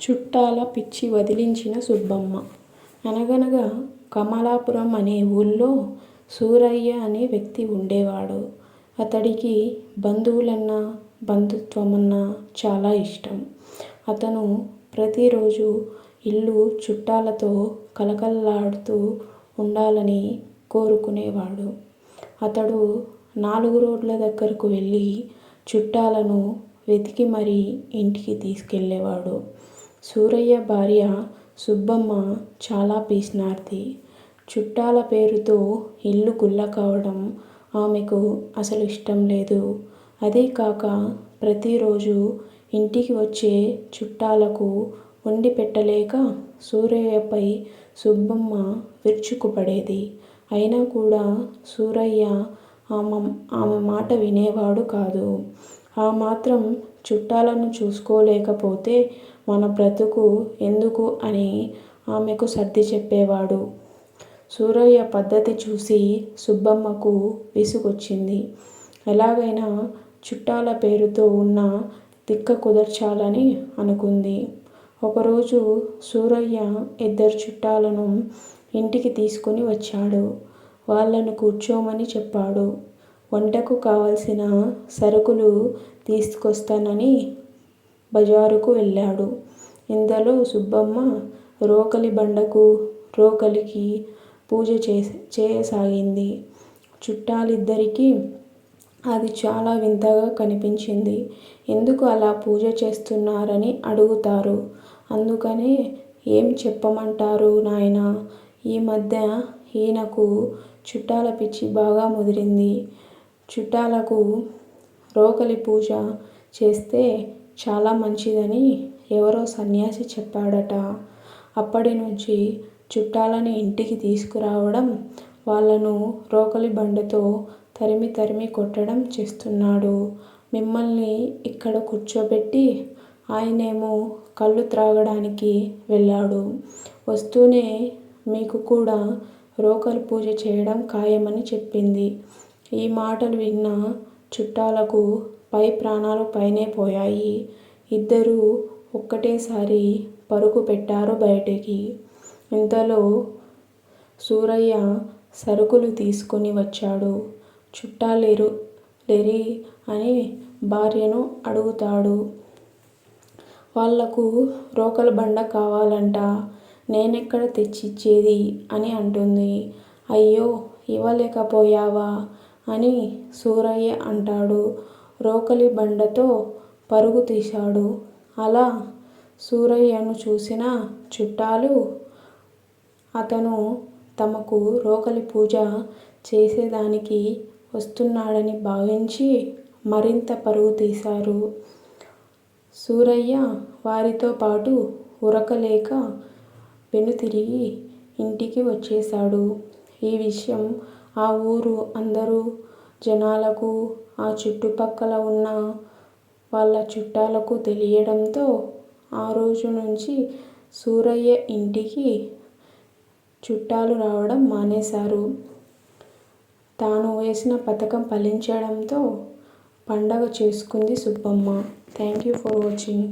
చుట్టాల పిచ్చి వదిలించిన సుబ్బమ్మ. అనగనగా కమలాపురం అనే ఊళ్ళో సూరయ్య అనే వ్యక్తి ఉండేవాడు. అతడికి బంధువులన్నా, బంధుత్వమన్నా చాలా ఇష్టం. అతను ప్రతిరోజు ఇల్లు చుట్టాలతో కళకళలాడుతూ ఉండాలని కోరుకునేవాడు. అతడు నాలుగు రోడ్ల దగ్గరకు వెళ్ళి చుట్టాలను వెతికి మరీ ఇంటికి తీసుకెళ్ళేవాడు. సూరయ్య భార్య సుబ్బమ్మ చాలా పీస్నార్తి చుట్టాల పేరుతో ఇల్లు గుల్ల కావడం ఆమెకు అసలు ఇష్టం లేదు. అదీకాక ప్రతిరోజు ఇంటికి వచ్చే చుట్టాలకు వండి పెట్టలేక సూరయ్యపై సుబ్బమ్మ విరుచుకుపడేది. అయినా కూడా సూరయ్య ఆమె ఆమె మాట వినేవాడు కాదు. ఆ మాత్రం చుట్టాలను చూసుకోలేకపోతే మన బ్రతుకు ఎందుకు అని ఆమెకు సర్ది చెప్పేవాడు. సూరయ్య పద్ధతి చూసి సుబ్బమ్మకు విసుగొచ్చింది. ఎలాగైనా చుట్టాల పేరుతో ఉన్న తిక్క కుదర్చాలని అనుకుంది. ఒకరోజు సూరయ్య ఇద్దరు చుట్టాలను ఇంటికి తీసుకుని వచ్చాడు. వాళ్ళను కూర్చోమని చెప్పాడు. వంటకు కావలసిన సరుకులు తీసుకొస్తానని బజారుకు వెళ్ళాడు. ఇంతలో సుబ్బమ్మ రోకలి బండకు, రోకలికి పూజ చేయసాగింది. చుట్టాలిద్దరికీ అది చాలా వింతగా కనిపించింది. ఎందుకు అలా పూజ చేస్తున్నారని అడుగుతారు. అందుకనే ఏం చెప్పమంటారు నాయనా! ఈ మధ్య ఈయనకు చుట్టాల పిచ్చి బాగా ముదిరింది. చుట్టాలకు రోకలి పూజ చేస్తే చాలా మంచిదని ఎవరో సన్యాసి చెప్పాడట. అప్పటి నుంచి చుట్టాలని ఇంటికి తీసుకురావడం, వాళ్ళను రోకలి బండతో తరిమి తరిమి కొట్టడం చేస్తున్నాడు. మిమ్మల్ని ఇక్కడ కూర్చోబెట్టి ఆయనేమో కళ్ళు త్రాగడానికి వెళ్ళాడు. వస్తూనే మీకు కూడా రోకలి పూజ చేయడం ఖాయమని చెప్పింది. ఈ మాటలు విన్న చుట్టాలకు పై ప్రాణాలు పైనే పోయాయి. ఇద్దరూ ఒక్కటేసారి పరుగు పెట్టారు బయటికి. ఇంతలో సూరయ్య సరుకులు తీసుకొని వచ్చాడు. చుట్టాలేరి అని భార్యను అడుగుతాడు. వాళ్ళకు రోకల బండ కావాలంట. నేనెక్కడ తెచ్చిచ్చేది అని అంటుంది. అయ్యో ఇవ్వలేకపోయావా అని సూరయ్య అంటాడు. రోకలి బండతో పరుగు తీశాడు. అలా సూరయ్యను చూసిన చుట్టాలు అతను తమకు రోకలి పూజ చేసేదానికి వస్తున్నాడని భావించి మరింత పరుగు తీశారు. సూరయ్య వారితో పాటు ఉరకలేక వెనుతిరిగి ఇంటికి వచ్చేశాడు. ఈ విషయం ఆ ఊరు అందరూ జనాలకు, ఆ చుట్టుపక్కల ఉన్న వాళ్ళ చుట్టాలకు తెలియడంతో ఆ రోజు నుంచి సూరయ్య ఇంటికి చుట్టాలు రావడం మానేశారు. తాను వేసిన పథకం ఫలించడంతో పండగ చేసుకుంది Subbamma. Thank you for watching